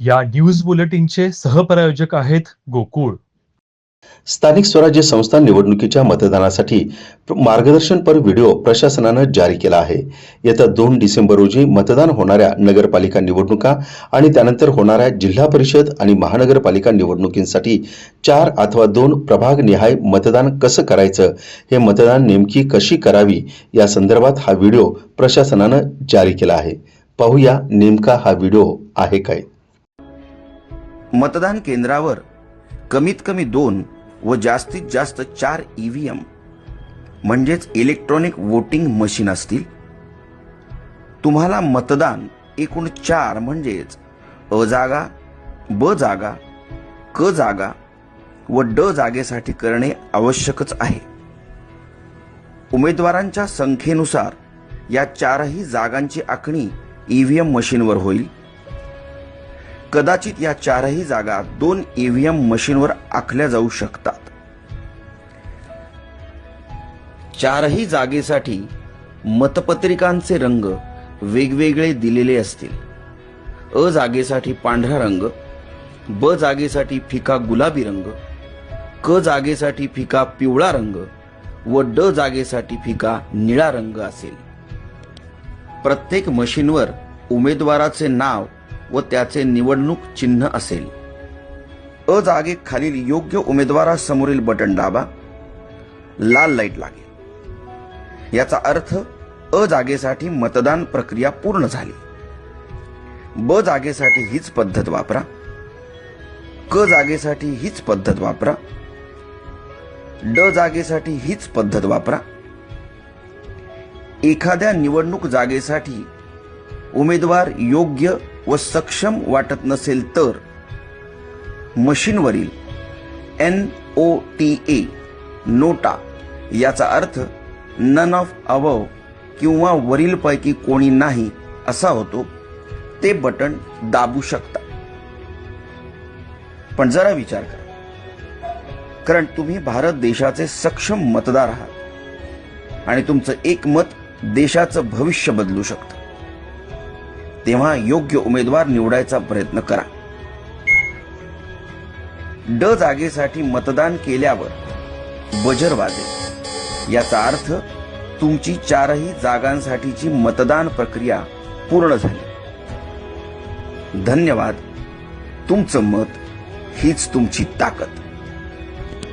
या न्यूज बुलेटिनचे सहप्रायोजक आहेत गोकुळ. स्थानिक स्वराज्य संस्था निवडणुकीच्या मतदानासाठी मार्गदर्शनपर व्हिडिओ प्रशासनानं जारी केला आहे. येत्या दोन डिसेंबर रोजी मतदान होणाऱ्या नगरपालिका निवडणुका आणि त्यानंतर होणाऱ्या जिल्हा परिषद आणि महानगरपालिका निवडणुकींसाठी चार अथवा दोन प्रभागनिहाय मतदान कसं करायचं हे मतदान नेमकी कशी करावी या संदर्भात हा व्हिडिओ प्रशासनानं जारी केला आहे. पाहूया नेमका हा व्हिडिओ आहे काय. मतदान केंद्रावर कमीत कमी दोन व जास्तीत जास्त चार ईव्हीएम म्हणजेच इलेक्ट्रॉनिक वोटिंग मशीन असतील? तुम्हाला मतदान एकूण चार म्हणजेच अ जागा ब जागा क जागा व ड जागेसाठी करणे आवश्यकच आहे. उमेदवारांच्या संख्येनुसार या चारही जागांची आखणी ईव्हीएम मशीनवर होईल. कदाचित या चारही जागा दोन ईव्हीएम मशीनवर आखल्या जाऊ शकतात. चारही जागेसाठी मतपत्रिकांचे रंग वेगवेगळे दिलेले असतील. अ जागेसाठी पांढरा रंग ब जागेसाठी फिका गुलाबी रंग क जागेसाठी फिका पिवळा रंग व ड जागेसाठी फिका निळा रंग असेल. प्रत्येक मशीनवर उमेदवाराचे नाव व त्याचे निवडणूक चिन्ह असेल. अ जागे खालील योग्य उमेदवारासमोरील बटन दाबा. लाल लाइट लागेल. याचा अर्थ अ जागेसाठी मतदान प्रक्रिया पूर्ण झाली. ब जागेसाठी हीच पद्धत वापरा. क जागेसाठी हीच पद्धत वापरा. ड जागेसाठी हीच पद्धत वापरा. एखाद्या निवडणूक जागेसाठी उमेदवार योग्य व सक्षम वाटत नसेल तर मशीनवरील एन ओ टी ए नोटा याचा अर्थ नन ऑफ अवव किंवा वरीलपैकी कोणी नाही असा होतो. ते बटन दाबू शकता. पण जरा विचार करा. कारण तुम्ही भारत देशाचे सक्षम मतदार आहात आणि तुमचं एक मत देशाचं भविष्य बदलू शकतं. तेव्हा योग्य उमेदवार निवडायचा प्रयत्न करा. ड जागेसाठी मतदान केल्यावर बजर वाजेल याचा अर्थ तुमची चारही जागांसाठीची मतदान प्रक्रिया पूर्ण झाली. धन्यवाद. तुमचं मत हीच तुमची ताकद.